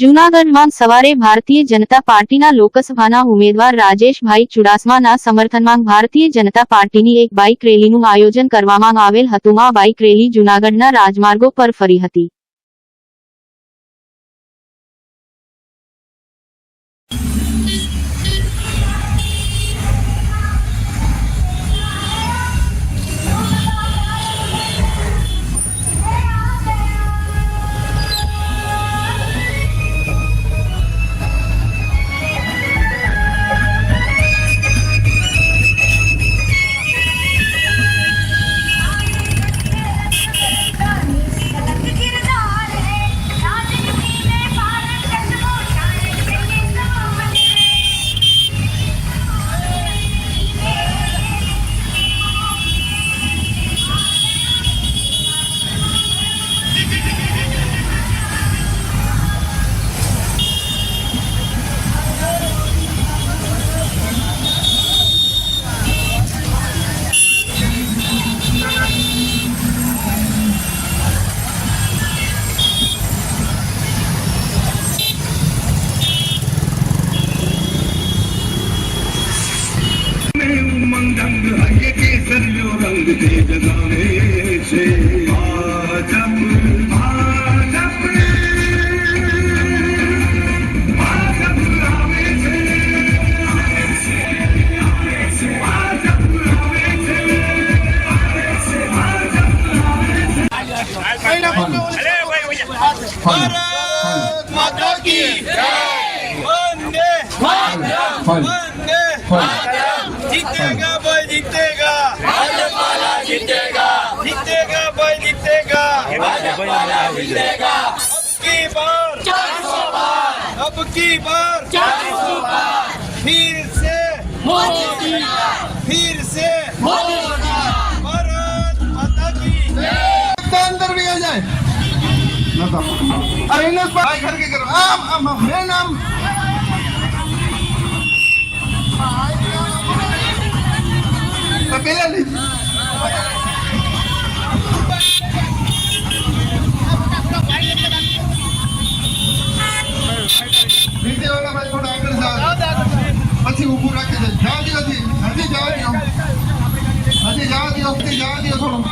જૂનાગઢમાં સવારે ભારતીય જનતા પાર્ટીના લોકસભાના ઉમેદવાર રાજેશભાઈ ચુડાસમાના સમર્થનમાં ભારતીય જનતા પાર્ટીની એક બાઇક રેલીનું આયોજન કરવામાં આવેલ હતું. આ બાઇક રેલી જૂનાગઢના રાજમાર્ગો પર ફરી હતી. जीतेगा जीतेगा भाई जीतेगा जीतेगा अब की बार। अब की बार। फिर से। मोदी फिर से। भारत माता की अंदर भी आ जाए। भाई घर के करो आम आम मेरा नाम। तो पहले नहीं નીચે વાળા ભાઈ થોડા આગળ જાઓ પછી ઊભું રાખી દે જવા દો હજી હજી જવા દો હજી જવા દો હજી જવા દો થોડું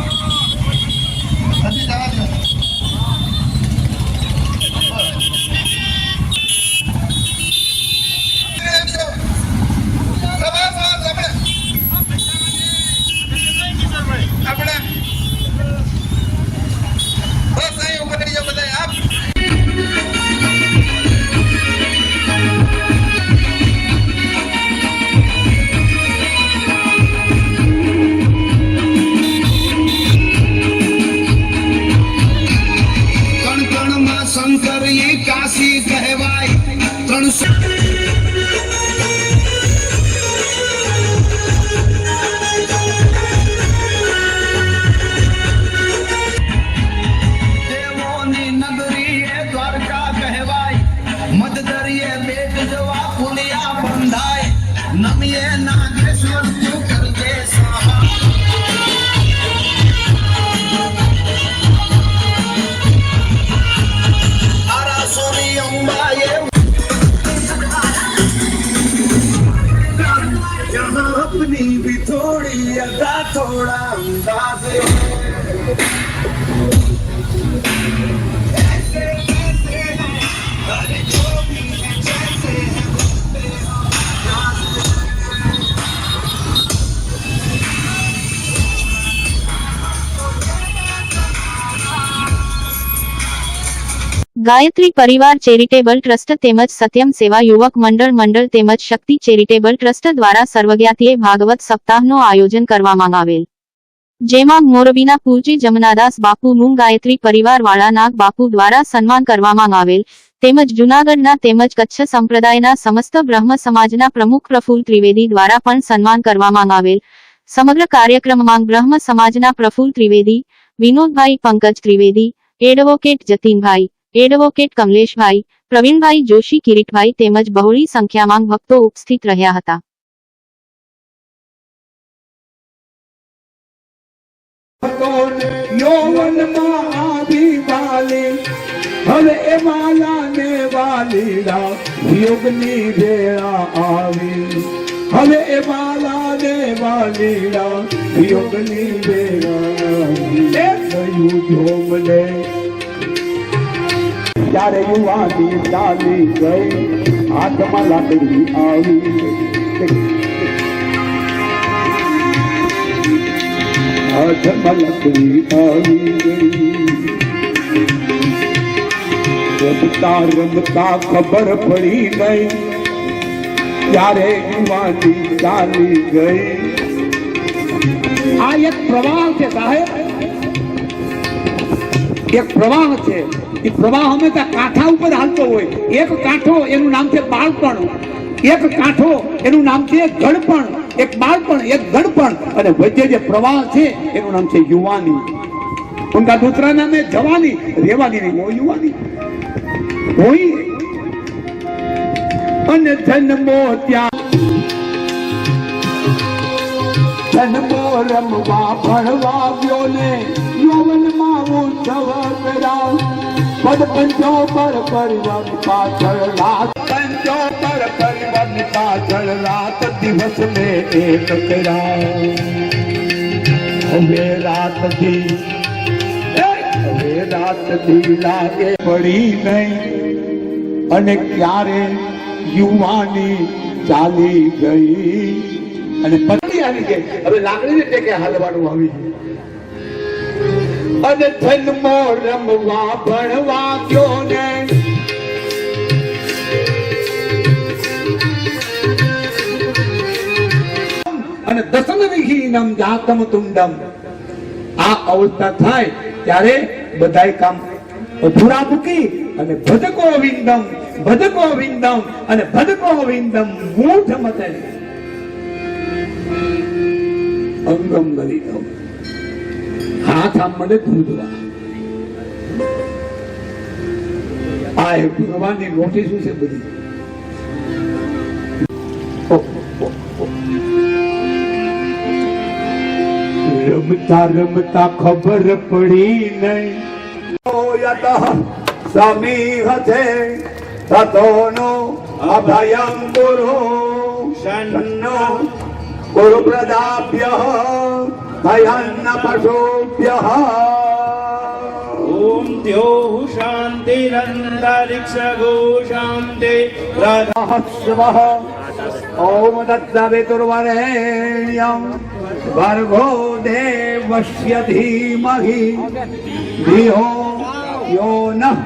હજી જવા દો એ કાશી કહેવાય. ત્રણસો ગાયત્રી પરિવાર ચેરિટેબલ ટ્રસ્ટ તેમજ સત્યમ સેવા યુવક મંડળ મંડળ તેમજ શક્તિ ચેરિટેબલ ટ્રસ્ટ દ્વારા સર્વજ્ઞાતીય ભાગવત સપ્તાહનું આયોજન કરવામાં આવેલ. જેમાં મોરબીના પૂજી જમનાદાસ બાપુ, મું ગાયત્રી પરિવાર વાળા નાગ બાપુ દ્વારા સન્માન કરવામાં આવેલ, તેમજ જૂનાગઢના તેમજ કચ્છ સંપ્રદાયના સમસ્ત બ્રહ્મ સમાજના પ્રમુખ પ્રફુલ ત્રિવેદી દ્વારા પણ સન્માન કરવામાં આવેલ. સમગ્ર કાર્યક્રમમાં બ્રહ્મ સમાજના પ્રફુલ ત્રિવેદી, વિનોદભાઈ પંકજ ત્રિવેદી, એડવોકેટ જતીનભાઈ એડવોકેટ કમલેશભાઈ પ્રવીણભાઈ જોશી કિરીટભાઈ તેમજ બહોળી સંખ્યામાં ભક્તો ઉપસ્થિત રહ્યા હતા યૌવનમાં આવી વાલી હવે એ માલાને વા વાલીડા યોગની વેળા આવી હવે એ વાલા ને વાલીડા યોગની વેળા આવી. એ ગયું જોમને ત્યારે યુવાની ચાલી ગઈ, હાથમાં લાકડી આવી હાથમાં લાકડી આવી ગઈ. રમતા રમતા ખબર પડી ગઈ, ત્યારે યુવાની ચાલી ગઈ. આ એક પ્રવાહ છે સાહેબ. એક પ્રવાહ છે. એ પ્રવાહ હંમેશા કાંઠા ઉપર હાલતો હોય. એક કાંઠો એનું નામ છે બાળપણ. એક કાંઠો એનું નામ છે ગળપણ એક બાળપણ, એક ગળપણ અને વચ્ચે જે પ્રવાહ છે, એનું નામ છે યુવાની. ઉનકા દૂસરા નામે જવાની, રેવાની નહીં હોય યુવાની. હોય અને જન્મો ત્યાં. જન્મો રમવા, ભણવા ગયો ને, યૌવનમાં ઉત્સવ કરાવ પદ પંચો પર પરિવર્ત પાછળ રાત. પંચો પર પરિવર્ત પાછળ રાત દિવસ ને એક કરાવ હવે રાત દી હવે રાત દી લાગે પડી નહીં. અને ક્યારે યુવાની ચાલી ગઈ? અને પત્ની આવી ગઈ હવે લાકડીને ટેકે હાલવાનું આવી અને જન્મો રમવા ભણવા ગયો ને. અને દસન વિહીનમ જાતમ તુંડમ. આ અવસ્થા થાય ત્યારે બધાય કામ અધૂરા મૂકી અને ભજકો વિંદમ ભજકો વિંદમ અને ભજકો વિંદમ મૂઢ મતે. અંગમ કરી દો હાથ આમ મને ધૂંધવા આ એ ભગવાનની નોટિસ છે બધી. રમતા રમતા ખબર પડી નહીં. સ્વામી સમીહતે તતોનો અભયમ ગુરુ. શન્નો ગુરુ પ્રદાભ્ય भयान्न पशुभ्यः ॐ द्योः शान्तिरन्तरिक्षगो शान्ति शिवः ॐ दत्तवितुर्वरेण्यम् भर्गो देवस्य धीमहि धियो यो नः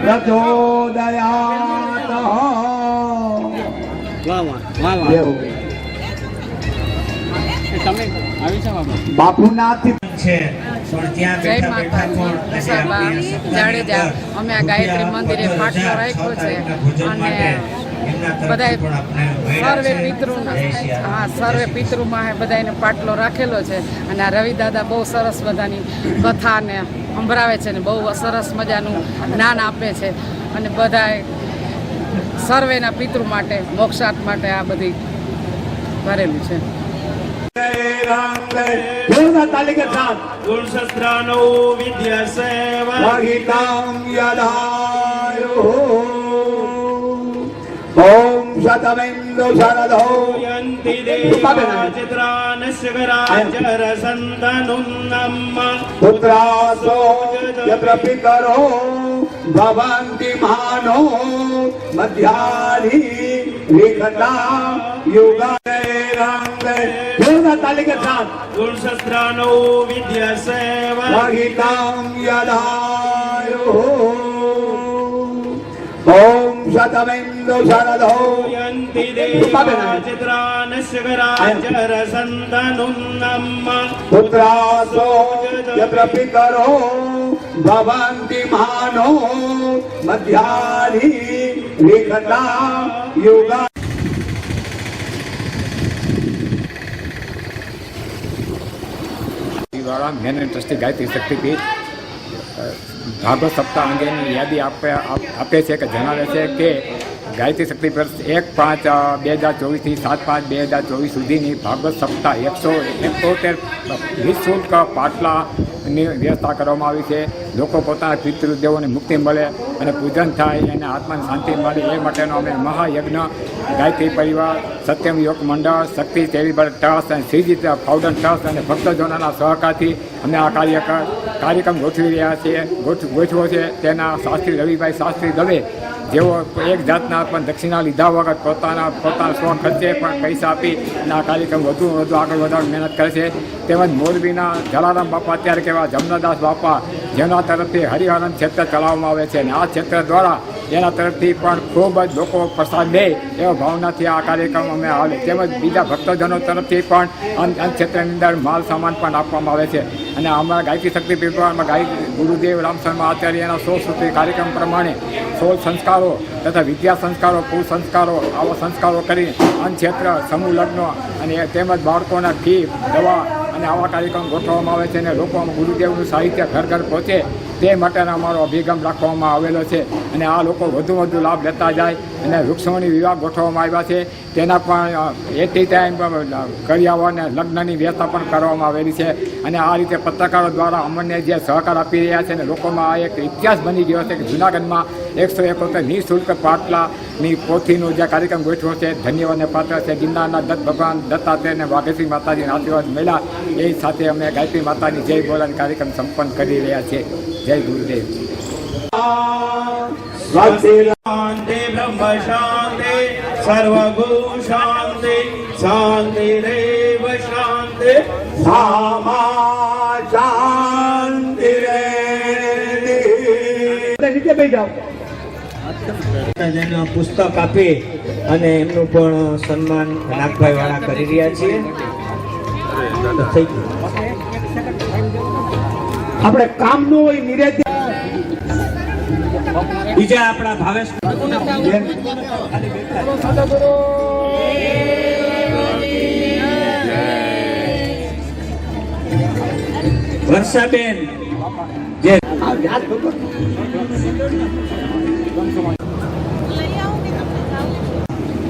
प्रचोदयातः બાપુનાથ છે જય બેઠા બેઠા માતા પણ આજે મુસાબા આપણે આ જાડેજા. અમે આ ગાયત્રી મંદિરે પાટલો રાખ્યો છે અને મળ્યા સર્વે છે. પિતૃના. હા સર્વે પિતૃમાં બધાને પાટલો રાખેલો છે. અને આ રવિ દાદા બહુ સરસ બધાની કથાને સંભળાવે છે ને બહુ સરસ મજાનું જ્ઞાન આપે છે. અને બધાય સર્વેના પિતૃ માટે મોક્ષાર્થ માટે આ બધી ભરેલું છે. જોરદાર તાલી કે સાથ ગુણશસ્ત્રાનો વિદ્યાસેવા વહિતામ યદાયો ઓમ શતમેન્દુ શરદો યન્તિ દેવા भवन्ति ગરાજરસંતનુન્નમ્મ પુત્રાસો યત્ર પિતરો ભવન્તિ માનો મધ્યાની વિઘટા યુગા રંગે જોરદાર તાલી કે સાથ ગુણશસ્ત્રાનો વિદ્યાસેવા વહિતામ યદાયો ઓમ શતમેન્દુ શરદો યન્તિ દેવા વિઘટા યુગા દ્વારા મેન ટ્રસ્ટી ગાયત્રી શક્તિપીઠ ભાગવત સપ્તાહ અંગેની યાદી આપે આપે છે કે જણાવે છે કે ગાયત્રી શક્તિ ટ્રસ્ટ એક પાંચ બે હજાર ચોવીસથી સાત પાંચ, બે હજાર ચોવીસ સુધીની ભાગવત સપ્તાહ એકસો એકોતેર, નિઃશુલ્ક પાટલાની વ્યવસ્થા કરવામાં આવી છે. લોકો પોતાના પિતૃદેવોને મુક્તિ મળે અને પૂજન થાય, એને આત્માને શાંતિ મળે. એ માટેનો અમે મહાયજ્ઞ, ગાયત્રી પરિવાર, સત્યમ યોગ મંડળ, શક્તિ ચેરિટેબલ ટ્રસ્ટ અને શ્રીજી ફાઉન્ડન ટ્રસ્ટ અને ભક્તજનોના સહકારથી અમે આ કાર્ય કાર્યક્રમ ગોઠવી રહ્યા છીએ. ગોઠવો છે. તેના શાસ્ત્રી રવિભાઈ શાસ્ત્રી દવે જેઓ એક જાતના પણ દક્ષિણા લીધા વગર પોતાના પોતાના સ્વ ખર્ચે પણ પૈસા આપી આ કાર્યક્રમ વધુ વધુ આગળ વધારવા મહેનત કરે છે. તેમજ મોરબીના જલારામ બાપા અત્યારે કેવા જમનાદાસ બાપા, જેના તરફથી હરિહરન ક્ષેત્ર ચલાવવામાં આવે છે. અને આ ક્ષેત્ર દ્વારા એના તરફથી પણ ખૂબ જ લોકો પ્રસાદ લે એવા ભાવનાથી આ કાર્યક્રમ અમે આવે તેમજ બીજા ભક્તજનો તરફથી પણ ક્ષેત્રની અંદર માલ સામાન પણ આપવામાં આવે છે. અને અમારા ગાયકી શક્તિ પીપળમાં ગાય ગુરુદેવ રામ શર્મા આચાર્યના સો સુધી કાર્યક્રમ પ્રમાણે સોળ સંસ્કારો તથા વિદ્યા સંસ્કારો, કુલ સંસ્કારો, આવા સંસ્કારો કરી ક્ષેત્ર, સમૂહ લગ્ન અને તેમજ બાળકોના ફી દવા અને આવા કાર્યક્રમ ગોઠવવામાં આવે છે અને લોકોમાં ગુરુદેવનું સાહિત્ય ઘર ઘર પહોંચે તે માટેનો અમારો અભિગમ રાખવામાં આવેલો છે અને આ લોકો વધુ વધુ લાભ લેતા જાય અને વૃક્ષોની વિવાહ ગોઠવવામાં આવ્યા છે. તેના પણ એટી ટાઈમ કર્યાઓને લગ્નની વ્યવસ્થા પણ કરવામાં આવેલી છે. અને આ રીતે પત્રકારો દ્વારા અમને જે સહકાર આપી રહ્યા છે અને લોકોમાં આ એક ઇતિહાસ બની ગયો છે કે જૂનાગઢમાં એકસો એકોતેર નિઃશુલ્ક પાટલાની પોથીનો જે કાર્યક્રમ ગોઠવ્યો છે ધન્યવાદને પાત્ર છે. ગિરનારના દત્ત ભગવાન દત્તાત્રેય અને વાઘેશ્વરી માતાજીના આશીર્વાદ મળ્યા. એ સાથે અમે ગાયત્રી માતાની જય બોલાની કાર્યક્રમ સંપન્ન કરી રહ્યા છીએ. જય ગુરુદેવ. શાંતિ બ્રહ્મ શાંતિ સર્વગુ શાંતિ શાંતિરેવ શાંતિ. સામા શાંતિ રે નીચે બેસી જાઓ. પુસ્તક આપી અને એમનું પણ સન્માન નાગભાઈ વાળા કરી રહ્યા છીએ. થઈ ગયું. આપણે કામનું હોય, નિરેત બીજા આપણા ભાવેશ વર્ષાબેન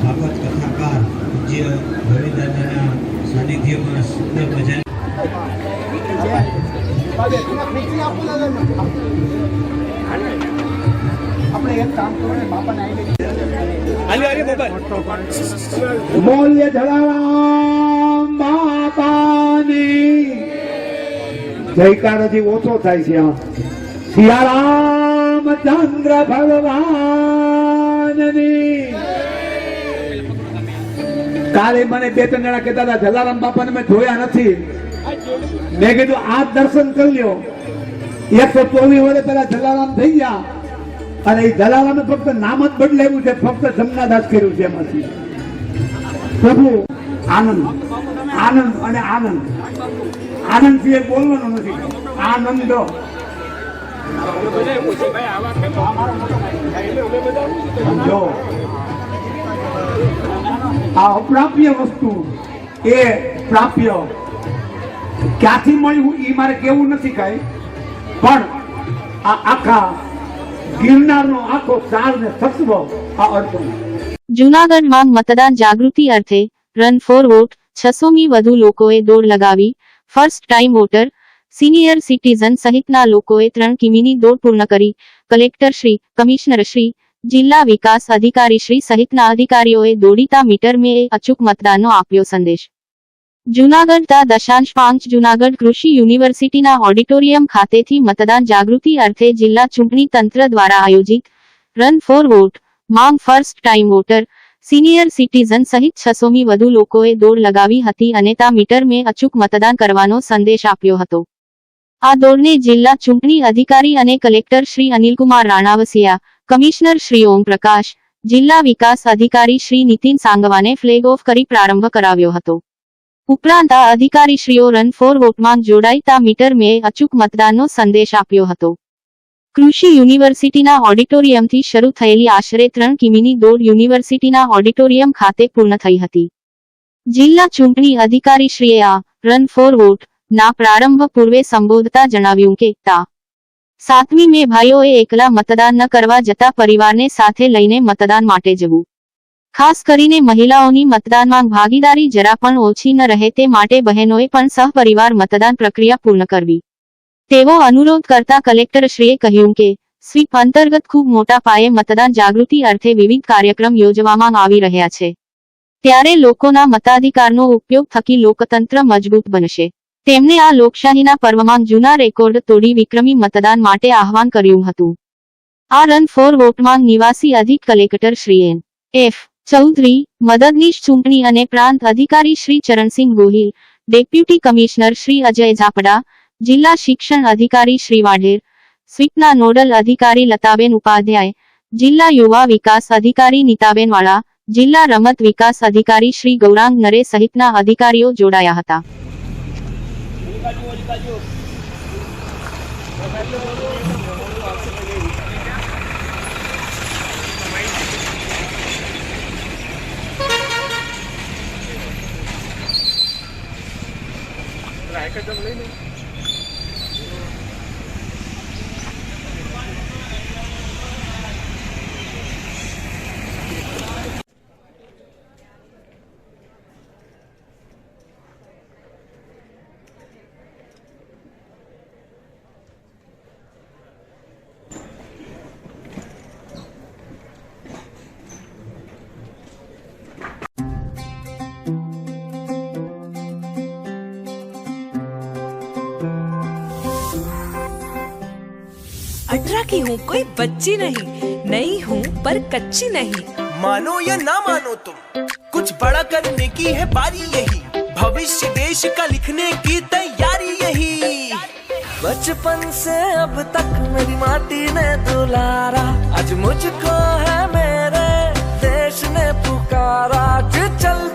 ભાગવત કથાકાર, પૂજ્ય રવિદાદાના સાનિધ્યમાં સુંદર મજા બોલ્ય જલારામ બાપાની જયકારથી ઓછો થાય છે આ. સિયારામ ચંદ્ર ભગવાનની. કાલે મને બે ત્રણ જણા કહેતા હતા, જલારામ બાપાને મેં જોયા નથી. મેં કીધું, આ દર્શન કરી લ્યો. એકસો ચોવીસ વર્ષ પેલા જલારામ થઈ ગયા અને એ જલારામે ફક્ત નામ જ બદલાવ્યું છે, ફક્ત જમનાદાસ કર્યું છે એમાંથી. પ્રભુ, આનંદ આનંદ અને આનંદ. આનંદથી બોલવાનો નથી. આનંદ. જો, આ અપ્રાપ્ય વસ્તુ એ પ્રાપ્ય ક્યાંથી મળ્યું એ મારે કેવું નથી કાંઈ. પણ આ આખા ગિરનારનો આખો સાર ને તત્વ આ અર્થ જુનાગઢમાં મતદાન જાગૃતિ અર્થે રન ફોર વોટ છસોમી વધુ લોકોએ દોડ લગાવી. First time voter senior citizen સહિતના લોકોએ ત્રણ કિમીની દોડ પૂર્ણ કરી. કલેક્ટર શ્રી કમિશનર શ્રી, જિલ્લા વિકાસ અધિકારી શ્રી સહિતના અધિકારીઓએ દોડીતા મીટર મે અચૂક મતદાનનો આપ્યો સંદેશ. જૂનાગઢ તા દશાંશ પાંચ જૂનાગઢ કૃષિ યુનિવર્સિટીના ઓડિટોરિયમ ખાતેથી મતદાન જાગૃતિ અર્થે જિલ્લા ચૂંટણી તંત્ર દ્વારા આયોજિત રન ફોર વોટ માંગ first time voter senior citizen સહિત છસોમી વધુ લોકોએ દોડ લગાવી હતી અને તા મીટર મેં અચૂક મતદાન કરવાનો સંદેશ આપ્યો હતો. આ દોડને જિલ્લા ચૂંટણી અધિકારી અને કલેક્ટર શ્રી અનિલકુમાર રાણાવસિયા, કમિશનર શ્રી ઓમ પ્રકાશ, જિલ્લા વિકાસ અધિકારી શ્રી નીતિન સાંગવાને ફ્લેગ ઓફ કરી પ્રારંભ કરાવ્યો હતો. ઉપરાંત આ અધિકારીશ્રીઓ રન ફોર વોટમાં જોડાઈતા મીટર મે અચૂક મતદાનનો સંદેશ આપ્યો હતો. કૃષિ યુનિવર્સિટીના ઓડિટોરિયમથી શરૂ થયેલી આશરે ત્રણ કિમીની દોડ યુનિવર્સિટીના ઓડિટોરિયમ ખાતે પૂર્ણ થઈ હતી. જિલ્લા ચૂંટણી અધિકારીશ્રીએ આ રન ફોર વોટ ના પ્રારંભ પૂર્વે સંબોધતા જણાવ્યું કે, તા. સાતમી મે ભાઈઓએ એકલા મતદાન ન કરવા જતા પરિવારને સાથે લઈને મતદાન માટે જવું. ખાસ કરીને મહિલાઓની મતદાનમાં ભાગીદારી જરા પણ ઓછી ન રહે તે માટે બહેનોએ પણ સહપરિવાર મતદાન પ્રક્રિયા પૂર્ણ કરવી. તેવો અનુરોધ કરતા કલેક્ટરશ્રીએ કહ્યું કે, સ્વીપ અંતર્ગત ખૂબ મોટા પાયે મતદાન જાગૃતિ અર્થે વિવિધ કાર્યક્રમ યોજવામાં આવી રહ્યા છે. ત્યારે લોકોના મતાધિકારનો ઉપયોગ થકી લોકતંત્ર મજબૂત બનશે. તેમણે આ લોકશાહીના પર્વમાં જૂના રેકોર્ડ તોડી વિક્રમી મતદાન માટે આહવાન કર્યું હતું. આ રન ફોર વોટમાં નિવાસી અધિક કલેક્ટર એફ ચૌધરી, મદદનીશ ચૂંટણી અને પ્રાંત અધિકારી શ્રી ચરણસિંહ ગોહિલ, ડેપ્યુટી કમિશનર શ્રી અજય ઝાપડા, જિલ્લા શિક્ષણ અધિકારી શ્રી વાઢેર, સ્વીપના નોડલ અધિકારી લતાબેન ઉપાધ્યાય, જિલ્લા યુવા વિકાસ અધિકારી નીતાબેન વાળા જિલ્લા રમત વિકાસ અધિકારી શ્રી ગૌરાંગ નરે સહિતના અધિકારીઓ જોડાયા હતા. પેકેજ લઈને अठारह की हूँ, कोई बच्ची नहीं। नई हूँ, पर कच्ची नहीं। मानो या ना मानो तुम, कुछ बड़ा करने की है बारी यही। भविष्य देश का लिखने की तैयारी यही। बचपन से अब तक मेरी माटी ने दुलारा। आज मुझको है मेरे देश ने पुकारा। चल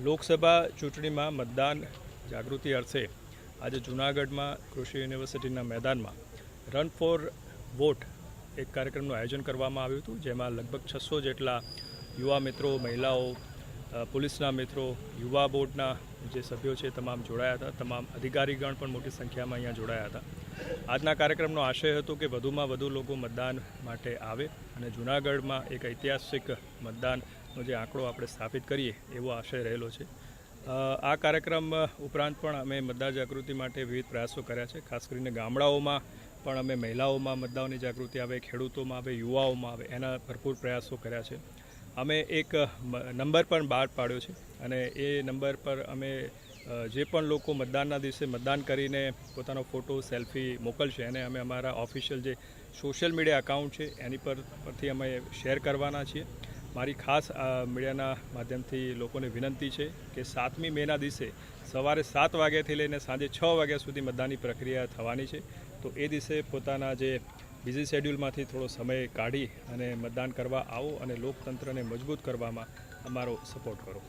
લોકસભા ચૂંટણીમાં મતદાન જાગૃતિ અર્થે આજે જૂનાગઢમાં કૃષિ યુનિવર્સિટીના મેદાનમાં રન ફોર વોટ એક કાર્યક્રમનું આયોજન કરવામાં આવ્યું હતું, જેમાં લગભગ છસો જેટલા યુવા મિત્રો, મહિલાઓ પોલીસના મિત્રો, યુવા બોર્ડના જે સભ્યો છે તમામ જોડાયા હતા. તમામ અધિકારીગણ પણ મોટી સંખ્યામાં અહીંયા જોડાયા હતા. આજના કાર્યક્રમનો આશય હતો કે વધુમાં વધુ લોકો મતદાન માટે આવે અને જૂનાગઢમાં એક ઐતિહાસિક મતદાનનો જે આંકડો આપણે સ્થાપિત કરીએ એવો આશય રહેલો છે. આ કાર્યક્રમ ઉપરાંત પણ અમે મતદાર જાગૃતિ માટે વિવિધ પ્રયાસો કર્યા છે. ખાસ કરીને ગામડાઓમાં પણ અમે મહિલાઓમાં મતદાનની જાગૃતિ આવે, ખેડૂતોમાં આવે, યુવાઓમાં આવે, એના ભરપૂર પ્રયાસો કર્યા છે. અમે એક નંબર પણ બહાર પાડ્યો છે અને એ નંબર પર અમે જે પણ લોકો મતદાનના દિવસે મતદાન કરીને પોતાનો ફોટો, સેલ્ફી મોકલશે, એને અમે અમારા ઓફિશિયલ જે સોશિયલ મીડિયા એકાઉન્ટ છે, એની પર, પરથી અમે શેર કરવાના છીએ. મારી ખાસ મીડિયાના માધ્યમથી લોકોને વિનંતી છે કે સાતમી મેના દિવસે સવારે સાત વાગ્યાથી લઈને સાંજે છ વાગ્યા સુધી મતદાનની પ્રક્રિયા થવાની છે તો એ દિવસે પોતાના જે બિઝી શેડ્યુલમાંથી થોડો સમય કાઢી અને મતદાન કરવા આવો અને લોકતંત્રને મજબૂત કરવામાં અમારો સપોર્ટ કરો